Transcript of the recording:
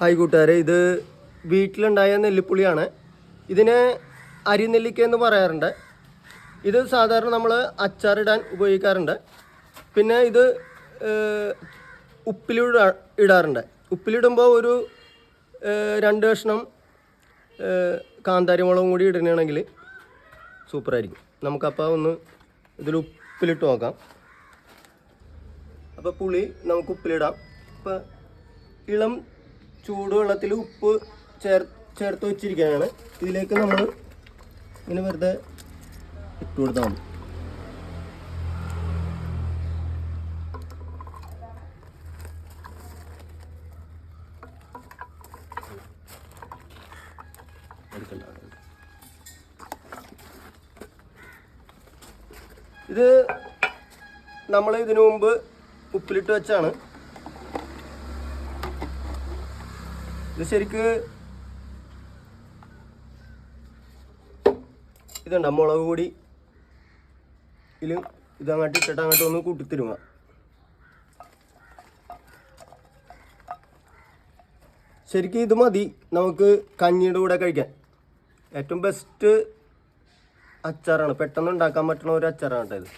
Hi കൂട്ടുകാരെ ഇത് വീട്ടിലുണ്ടായ നെല്ലിപ്പുളിയാണ്. ഇതിനെ അരിനെല്ലിക്ക എന്ന് പറയാറുണ്ട്. ഇത് സാധാരണ നമ്മൾ അച്ചാറിടാൻ ഉപയോഗിക്കാറുണ്ട്. പിന്നെ ഇത് ഉപ്പിലിട ഇടാറുണ്ട്. ഉപ്പിലിടുമ്പോൾ ഒരു രണ്ട് കഷ്ണം കാന്താരിമുളകും കാന്താരി മുളകും കൂടി ഇടണമെങ്കിൽ സൂപ്പറായിരിക്കും. നമുക്കപ്പോൾ ഒന്ന് ഇതിൽ ഉപ്പിലിട്ട് നോക്കാം. അപ്പോൾ പുളി നമുക്ക് ഉപ്പിലിടാം. ഇപ്പം ഇളം ചൂടുവെള്ളത്തിൽ ഉപ്പ് ചേർ ചേർത്ത് വെച്ചിരിക്കുകയാണ്. ഇതിലേക്ക് നമ്മൾ ഇങ്ങനെ വെറുതെ ഇട്ട് കൊടുത്താൽ മതി. ഇത് നമ്മൾ ഇതിനു മുമ്പ് ഉപ്പിലിട്ട് വെച്ചാണ്. ഇത് ശരിക്ക് ഇതുണ്ട മുളക് പൊടി ഇതിൽ ഇത് അങ്ങോട്ട് ഇട്ടിട്ട് അങ്ങോട്ട് ഒന്ന് കൂട്ടിത്തരുക ശരിക്കും ഇത് മതി നമുക്ക് കഞ്ഞിയുടെ കൂടെ കഴിക്കാൻ. ഏറ്റവും ബെസ്റ്റ് അച്ചാറാണ്. പെട്ടെന്ന് ഉണ്ടാക്കാൻ പറ്റുന്ന ഒരു അച്ചാറാണ് കേട്ടോ ഇത്.